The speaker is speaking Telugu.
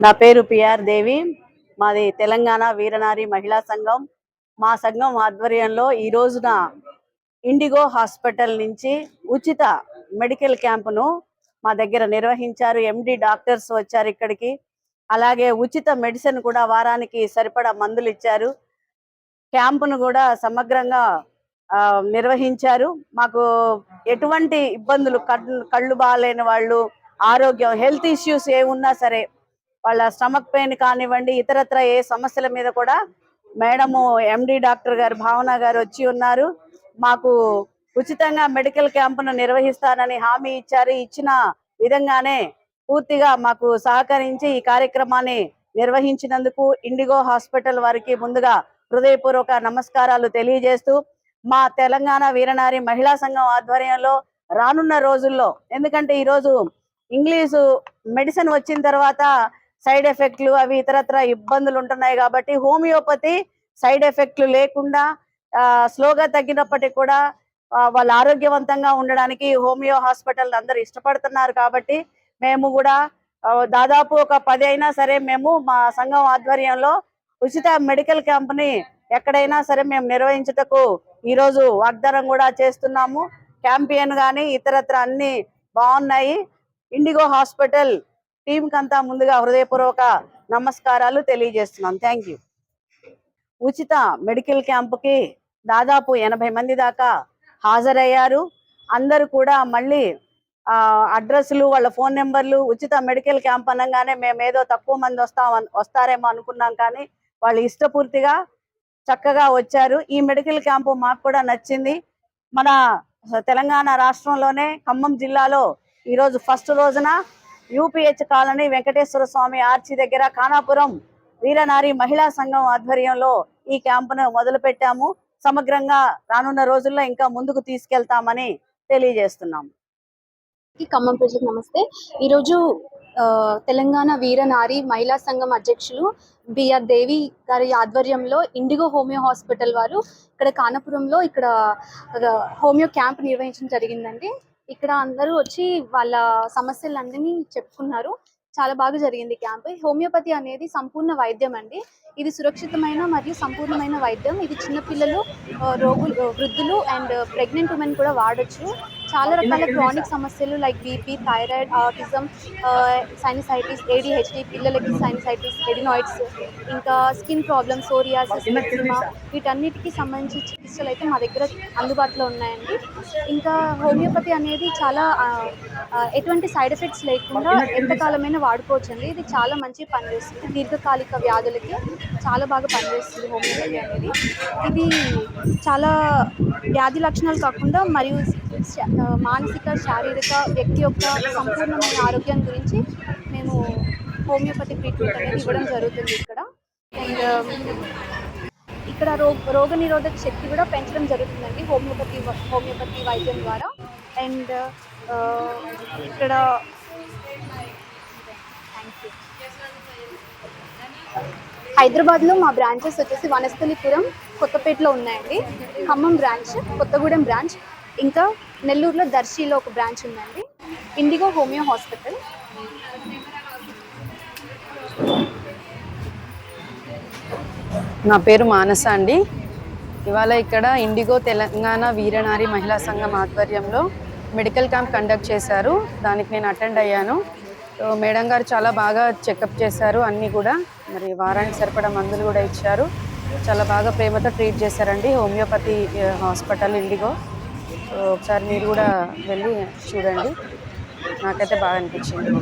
నా పేరు పిఆర్ దేవి. మాది తెలంగాణ వీరనారి మహిళా సంఘం. మా సంఘం ఆధ్వర్యంలో ఈ రోజున ఇండిగో హాస్పిటల్ నుంచి ఉచిత మెడికల్ క్యాంపును మా దగ్గర నిర్వహించారు. ఎండి డాక్టర్స్ వచ్చారు ఇక్కడికి. అలాగే ఉచిత మెడిసిన్ కూడా వారానికి సరిపడా మందులు ఇచ్చారు. క్యాంపును కూడా సమగ్రంగా ఆ, నిర్వహించారు. మాకు ఎటువంటి ఇబ్బందులు కళ్ళు కళ్ళు బాగాలేని వాళ్ళు ఆరోగ్యం హెల్త్ ఇష్యూస్ ఏమున్నా సరే వాళ్ళ స్టమక్ పెయిన్ కానివ్వండి ఇతరత్ర ఏ సమస్యల మీద కూడా మేడము ఎండి డాక్టర్ గారు భావన గారు వచ్చి ఉన్నారు. మాకు ఉచితంగా మెడికల్ క్యాంపును నిర్వహిస్తానని హామీ ఇచ్చారు. ఇచ్చిన విధంగానే పూర్తిగా మాకు సహకరించి ఈ కార్యక్రమాన్ని నిర్వహించినందుకు ఇండిగో హాస్పిటల్ వారికి ముందుగా హృదయపూర్వక నమస్కారాలు తెలియజేస్తూ మా తెలంగాణ వీరనారి మహిళా సంఘం ఆధ్వర్యంలో రానున్న రోజుల్లో ఎందుకంటే ఈరోజు ఇంగ్లీషు మెడిసిన్ వచ్చిన తర్వాత సైడ్ ఎఫెక్ట్లు అవి ఇతరత్ర ఇబ్బందులు ఉంటున్నాయి కాబట్టి హోమియోపతి సైడ్ ఎఫెక్ట్లు లేకుండా ఆ, స్లోగా తగ్గినప్పటికీ కూడా వాళ్ళు ఆరోగ్యవంతంగా ఉండడానికి హోమియో హాస్పిటల్ అందరూ ఇష్టపడుతున్నారు కాబట్టి మేము కూడా దాదాపు ఒక పది అయినా సరే మేము మా సంఘం ఆధ్వర్యంలో ఉచిత మెడికల్ క్యాంప్ని ఎక్కడైనా సరే మేము నిర్వహించుటకు ఈ రోజు వాగ్దానం కూడా చేస్తున్నాము. క్యాంపియన్ కానీ ఇతరత్ర అన్ని బాగున్నాయి. ఇండిగో హాస్పిటల్ టీం కంతా ముందుగా హృదయపూర్వక నమస్కారాలు తెలియజేస్తున్నాం. థ్యాంక్ యూ ఉచిత మెడికల్ క్యాంపుకి దాదాపు ఎనభై మంది దాకా హాజరయ్యారు. అందరూ కూడా మళ్ళీ ఆ అడ్రస్లు వాళ్ళ ఫోన్ నెంబర్లు ఉచిత మెడికల్ క్యాంప్ అనగానే మేము ఏదో తక్కువ మంది వస్తాం వస్తారేమో అనుకున్నాం కానీ వాళ్ళు ఇష్టపూర్తిగా చక్కగా వచ్చారు. ఈ మెడికల్ క్యాంపు మాకు కూడా నచ్చింది. మన తెలంగాణ రాష్ట్రంలోనే ఖమ్మం జిల్లాలో ఈ రోజు ఫస్ట్ రోజున UPH colony Venkateswara Swamy arch దగ్గర ఖానాపురం వీరనారి మహిళా సంఘం ఆధ్వర్యంలో ఈ క్యాంపును మొదలు పెట్టాము సమగ్రంగా రానున్న రోజుల్లో ఇంకా ముందుకు తీసుకెళ్తామని తెలియజేస్తున్నాం. ఖమ్మం ప్రజలకు నమస్తే. ఈరోజు ఆ, తెలంగాణ వీర నారి మహిళా సంఘం అధ్యక్షులు బిఆర్ దేవి గారి ఆధ్వర్యంలో ఇండిగో హోమియో హాస్పిటల్ వారు ఇక్కడ కానపురంలో ఇక్కడ హోమియో క్యాంప్ నిర్వహించడం జరిగిందండి. ఇక్కడ అందరూ వచ్చి వాళ్ళ సమస్యలన్నీ చెప్పుకున్నారు. చాలా బాగా జరిగింది క్యాంప్. హోమియోపతి అనేది సంపూర్ణ వైద్యం అండి. ఇది సురక్షితమైన మరియు సంపూర్ణమైన వైద్యం. ఇది చిన్నపిల్లలు రోగులు వృద్ధులు అండ్ ప్రెగ్నెంట్ ఉమెన్ కూడా వాడొచ్చు. చాలా రకాల క్రానిక్ సమస్యలు like BP thyroid autism sinusitis ADHD పిల్లలకి సైనసైటిస్ ఎడినాయిడ్స్ ఇంకా స్కిన్ ప్రాబ్లమ్స్ సోరియాసిస్ వీటన్నిటికీ సంబంధించి చికిత్సలు అయితే మా దగ్గర అందుబాటులో ఉన్నాయండి. ఇంకా హోమియోపతి అనేది చాలా ఎటువంటి సైడ్ ఎఫెక్ట్స్ లేకుండా ఎంతకాలమైనా వాడుకోవచ్చండి. ఇది చాలా మంచి పనిచేస్తుంది దీర్ఘకాలిక వ్యాధులకి చాలా బాగా పనిచేస్తుంది హోమియోపతి అనేది. ఇది చాలా వ్యాధి లక్షణాలు కాకుండా మరియు మానసిక శారీరక వ్యక్తి యొక్క సంపూర్ణమైన ఆరోగ్యం గురించి మేము హోమియోపతి ట్రీట్మెంట్ అనేది ఇవ్వడం జరుగుతుంది ఇక్కడ. అండ్ ఇక్కడ రోగ రోగ నిరోధక శక్తి కూడా పెంచడం జరుగుతుందండి. హోమియోపతి హోమియోపతి వైద్యం ద్వారా. అండ్ ఇక్కడ హైదరాబాద్లో మా బ్రాంచెస్ వచ్చేసి వనస్థలిపురం కొత్తపేటలో ఉన్నాయండి. ఖమ్మం బ్రాంచ్ కొత్తగూడెం బ్రాంచ్ ఇంకా నెల్లూరులో దర్శిలో ఒక బ్రాంచ్ ఉందండి. Indigo homeo hospital. నా పేరు మానస అండి. ఇవాళ ఇక్కడ ఇండిగో తెలంగాణ వీరనారి మహిళా సంఘం ఆధ్వర్యంలో మెడికల్ క్యాంప్ కండక్ట్ చేశారు. దానికి నేను అటెండ్ అయ్యాను. మేడం గారు చాలా బాగా చెకప్ చేశారు అన్నీ కూడా. మరి వారానికి సరిపడా మందులు కూడా ఇచ్చారు. చాలా బాగా ప్రేమతో ట్రీట్ చేశారండి హోమియోపతి హాస్పిటల్ ఇండిగో. ఒకసారి మీరు కూడా వెళ్ళి చూడండి. నాకైతే బాగా అనిపించింది.